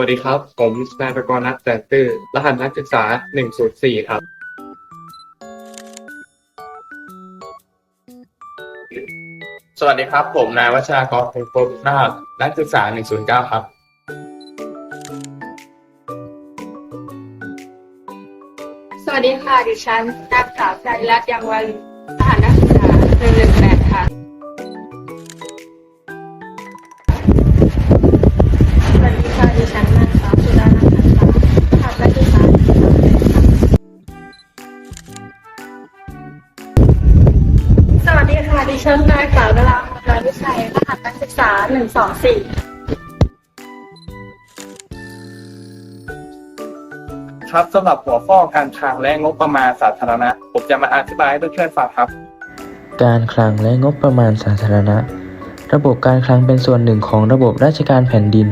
วัสดีครับ ผมนายประกรณ์นัทแสนตื้อรหัสนักศึกษา 104 ครับ สวัสดีครับ ผมนายวัชรากรพงศ์พบรหัสนักศึกษา 109 ครับ สวัสดีค่ะ ดิฉันนางสาวชาลิรัตน์ยังวันทห สาวดาราพรวิชัยรหัสนักศึกษาหนึ่งสองสี่ครับสำหรับหัวข้อการคลังและงบประมาณสาธารณะ ผมจะมาอธิบายให้เพื่อนๆฟังครับ การคลังและงบประมาณสาธารณะ ระบบการคลังเป็นส่วนหนึ่งของระบบราชการแผ่นดิน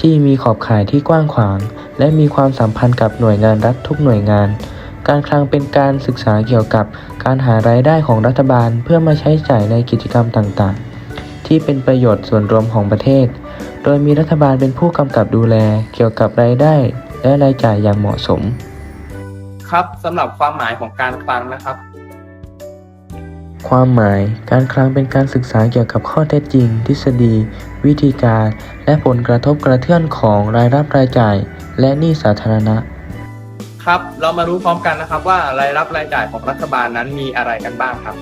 ที่มีขอบข่ายที่กว้างขวาง และมีความสัมพันธ์กับหน่วยงานรัฐทุกหน่วยงาน การคลังเป็นการศึกษาเกี่ยวกับการหารายได้ของรัฐบาลเพื่อมาใช้จ่ายในกิจกรรมต่างๆ ที่เป็นประโยชน์ส่วนรวมของประเทศ โดยมีรัฐบาลเป็นผู้กำกับดูแลเกี่ยวกับรายได้ และรายจ่ายอย่างเหมาะสม ครับสำหรับความหมายของการคลังนะครับ ความหมายการคลังเป็นการศึกษาเกี่ยวกับข้อเท็จจริง ทฤษฎี วิธีการ และผลกระทบกระเทือนของรายรับรายจ่าย และหนี้สาธารณะ ครับ เรามารู้พร้อมกันนะครับว่ารายรับรายจ่ายของรัฐบาลนั้นมีอะไรกันบ้างครับ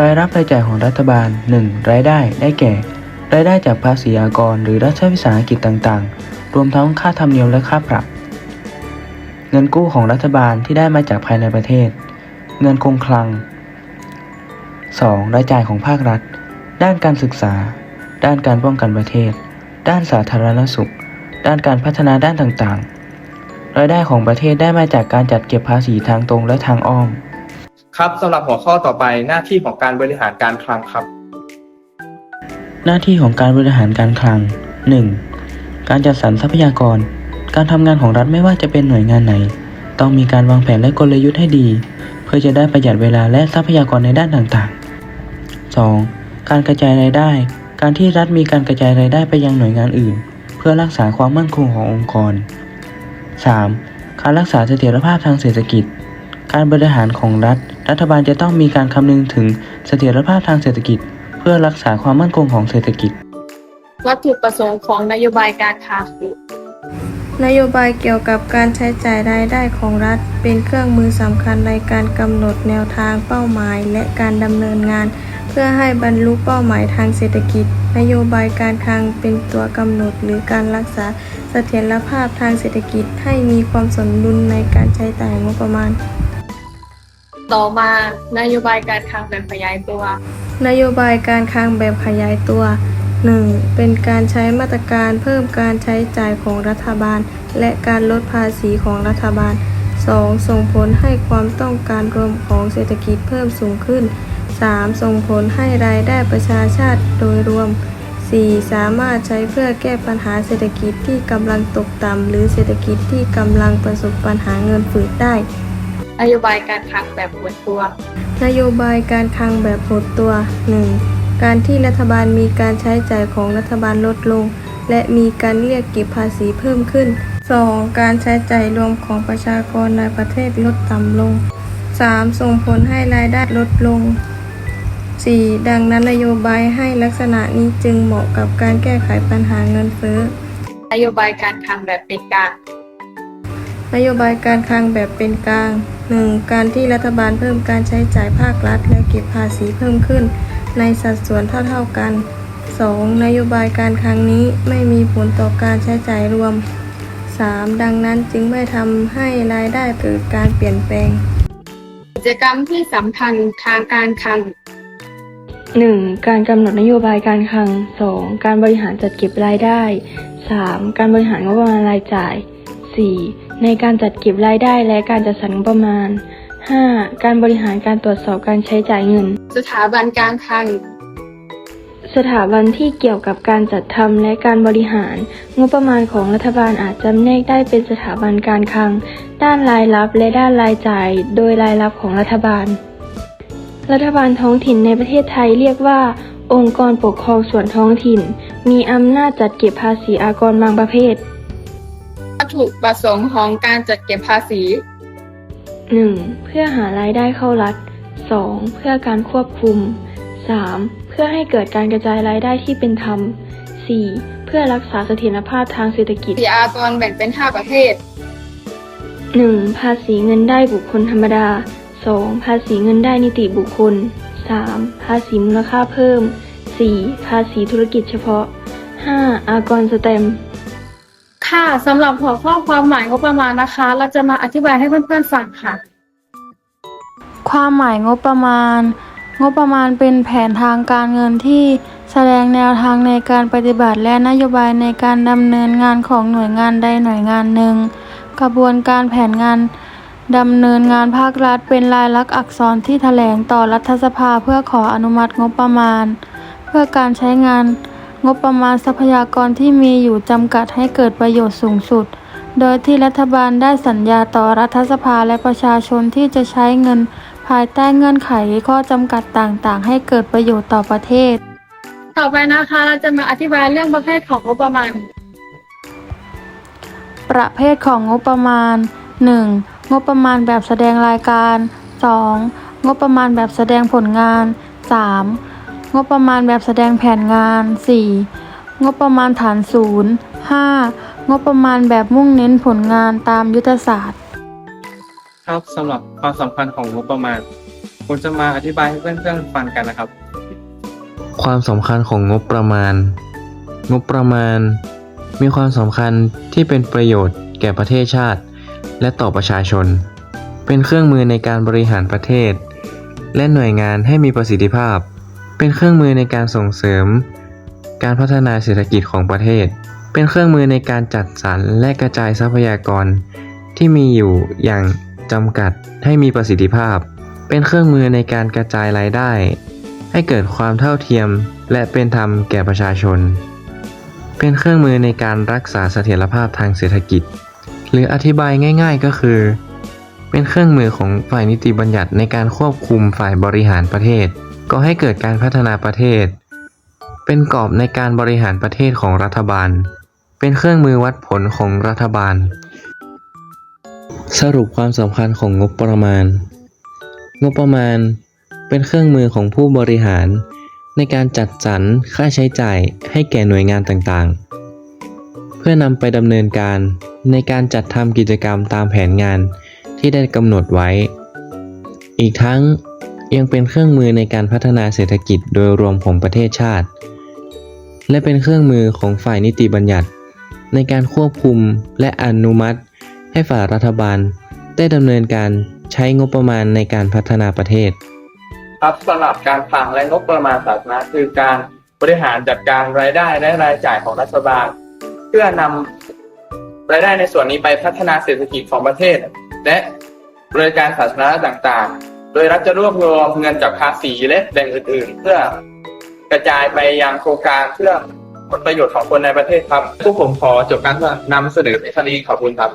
รายรับรายจ่ายของรัฐบาล 1. รายได้ได้แก่ รายได้จากภาษีอากร หรือรัฐวิสาหกิจต่างๆ รวมทั้งค่าธรรมเนียมและค่าปรับ เงินกู้ของรัฐบาลที่ได้มาจากภายในประเทศ เงินคงคลัง 2. รายจ่ายของภาครัฐ ด้านการศึกษา ด้านการป้องกันประเทศ ด้านสาธารณสุข ด้านการพัฒนาด้านต่างๆ รายได้ของประเทศได้มาจากการจัดเก็บภาษีทางตรงและทางอ้อม ครับสำหรับหัวข้อต่อไปหน้าที่ของการบริหารการคลังครับ หน้าที่ของการบริหารการคลัง 1. การจัดสรรทรัพยากร การทำงานของรัฐไม่ว่าจะเป็นหน่วยงานไหน ต้องมีการวางแผนและกลยุทธ์ให้ดี เพื่อจะได้ประหยัดเวลาและทรัพยากรในด้านต่างๆ 2. การกระจายรายได้ การที่รัฐมีการกระจายรายได้ไปยังหน่วยงานอื่น เพื่อรักษาความมั่นคงขององค์กร 3. การรักษาเสถียรภาพทางเศรษฐกิจ การบริหารของรัฐ รัฐบาลจะต้องมีการคำนึงถึงเสถียรภาพทางเศรษฐกิจ เพื่อรักษาความมั่นคงของเศรษฐกิจ วัตถุประสงค์ของนโยบายการค้าคือนโยบายเกี่ยวกับการใช้จ่ายรายได้ของรัฐ เป็นเครื่องมือสำคัญในการกำหนดแนวทางเป้าหมาย และการดำเนินงาน เพื่อให้บรรลุเป้าหมายทางเศรษฐกิจ นโยบายการคลังเป็นตัวกำหนดหรือการรักษาเสถียรภาพทางเศรษฐกิจให้มีความสมดุลในการใช้จ่ายงบประมาณ ต่อมานโยบายการค้าแบบขยายตัว นโยบายการคลังแบบขยายตัว 1. เป็นการใช้มาตรการเพิ่มการใช้จ่ายของรัฐบาล และการลดภาษีของรัฐบาล 2. ส่งผลให้ความต้องการรวมของเศรษฐกิจเพิ่มสูงขึ้น 3. ส่งผลให้รายได้ประชาชาติโดยรวม 4. สามารถใช้เพื่อแก้ปัญหาเศรษฐกิจที่กำลังตกต่ำหรือเศรษฐกิจที่กำลังประสบปัญหาเงินฝืดได้ นโยบายการค้าแบบหดตัวนโยบายการคลังแบบหดตัว 1. การที่รัฐบาลมีการใช้จ่ายของรัฐบาลลดลง และมีการเรียกเก็บภาษีเพิ่มขึ้น 2. การใช้จ่ายรวมของประชากรในประเทศลดต่ำลง 3. ส่งผลให้รายได้ลดลง 4. ดังนั้นนโยบายให้ลักษณะนี้จึงเหมาะกับการแก้ไขปัญหาเงินเฟ้อนโยบายการคลังแบบเป็นกลาง นโยบายการคลังแบบเป็นกลาง 1. การที่รัฐบาลเพิ่มการใช้จ่ายภาครัฐ และเก็บภาษีเพิ่มขึ้น ในสัดส่วนเท่าๆกัน 2. นโยบายการคลังนี้ไม่มีผลต่อการใช้จ่ายรวม 3. ดังนั้นจึงไม่ทำให้รายได้เกิดการเปลี่ยนแปลง กิจกรรมที่สำคัญทางการคลัง 1. การกำหนดนโยบายการคลัง 2. การบริหารจัดเก็บรายได้ 3. การบริหารงบประมาณรายจ่าย 4. ในการจัดเก็บรายได้และการจัดสรรงบประมาณ 5. การบริหารการตรวจสอบการใช้จ่ายเงิน สถาบันการคลัง สถาบันที่เกี่ยวกับการจัดทำและการบริหารงบประมาณของรัฐบาลอาจจำแนกได้เป็นสถาบันการคลัง ด้านรายรับและด้านรายจ่าย โดยรายรับของรัฐบาล รัฐบาลท้องถิ่นในประเทศไทยเรียกว่า องค์กรปกครองส่วนท้องถิ่น มีอำนาจจัดเก็บภาษีอากรบางประเภท วัตถุประสงค์ของการจัดเก็บภาษี 1. เพื่อหารายได้เข้ารัฐ 2. เพื่อการควบคุม 3. เพื่อให้เกิดการกระจายรายได้ที่เป็นธรรม 4. เพื่อรักษาเสถียรภาพทางเศรษฐกิจ ภาษีอากรแบ่งเป็น 5 ประเภท 1. ภาษีเงินได้บุคคลธรรมดา 2. ภาษีเงินได้นิติบุคคล 3. ภาษีมูลค่าเพิ่ม 4. ภาษีธุรกิจเฉพาะ 5. อากรสแตมป์ค่ะสำหรับหัวข้อความหมายงบประมาณนะคะ เราจะมาอธิบายให้เพื่อนๆฟังค่ะ ความหมายงบประมาณ งบประมาณเป็นแผนทางการเงินที่แสดงแนวทางในการปฏิบัติและนโยบายในการดำเนินงานของหน่วยงานใดหน่วยงานหนึ่ง กระบวนการแผนงาน ดำเนินงานภาครัฐเป็นลายลักษณ์อักษรที่แถลงต่อรัฐสภาเพื่อขออนุมัติงบประมาณ เพื่อการใช้งานงบประมาณทรัพยากรที่มีอยู่จำกัดให้เกิดประโยชน์สูงสุด โดยที่รัฐบาลได้สัญญาต่อรัฐสภาและประชาชนที่จะใช้เงิน ภายใต้เงื่อนไขข้อจำกัดต่างๆ ให้เกิดประโยชน์ต่อประเทศ ต่อไปนะคะเราจะมาอธิบายเรื่องประเภทของงบประมาณ ประเภทของงบประมาณ 1. งบประมาณแบบแสดงรายการ 2. งบประมาณแบบแสดงผลงาน 3. งบประมาณแบบแสดงแผนงาน 4. งบประมาณฐานศูนย์ 5. งบประมาณแบบมุ่งเน้นผลงานตามยุทธศาสตร์ ครับสำหรับความสำคัญของงบประมาณผมจะมาอธิบายให้เพื่อนๆฟังกันนะครับ ความสำคัญของงบประมาณ งบประมาณ มีความสำคัญที่เป็นประโยชน์แก่ประเทศชาติ และต่อประชาชน เป็นเครื่องมือในการบริหารประเทศ และหน่วยงานให้มีประสิทธิภาพ เป็นเครื่องมือในการส่งเสริม การพัฒนาเศรษฐกิจของประเทศ เป็นเครื่องมือในการจัดสรรและกระจายทรัพยากร ที่มีอยู่อย่างจำกัดให้มีประสิทธิภาพ เป็นเครื่องมือในการกระจายรายได้ ให้เกิดความเท่าเทียม และเป็นธรรมแก่ประชาชน เป็นเครื่องมือในการรักษาเสถียรภาพทางเศรษฐกิจ หรืออธิบายง่าย ๆก็คือ เป็นเครื่องมือของฝ่ายนิติบัญญัติในการควบคุมฝ่ายบริหารประเทศ ก็ให้เกิดการพัฒนาประเทศ เป็นกรอบในการบริหารประเทศของรัฐบาล เป็นเครื่องมือวัดผลของรัฐบาล สรุปความสำคัญของงบประมาณ งบประมาณ เป็นเครื่องมือของผู้บริหาร ในการจัดสรรค่าใช้จ่ายให้แก่หน่วยงานต่างๆ เพื่อนำไปดำเนินการในการจัดทำกิจกรรมตามแผนงานที่ได้กำหนดไว้ อีกทั้งยังเป็นเครื่องมือในการพัฒนาเศรษฐกิจโดยรวมของประเทศชาติ และเป็นเครื่องมือของฝ่ายนิติบัญญัติ ในการควบคุมและอนุมัติ ให้ฝ่ายรัฐบาล ได้ดำเนินการใช้งบประมาณในการพัฒนาประเทศ ครับสำหรับการคลังและงบประมาณสาธารณะคือการบริหารจัดการรายได้และรายจ่ายของรัฐบาล เพื่อนำรายได้ในส่วนนี้ไปพัฒนาเศรษฐกิจของประเทศ และบริการสาธารณะต่างๆ โดยรัฐจะรวบรวมเงินจากภาษีและแหล่งอื่น ๆ เพื่อกระจายไปยังโครงการเพื่อผลประโยชน์ของคนในประเทศครับ พวกผมขอจบการนำเสนอในคดีขอบคุณครับ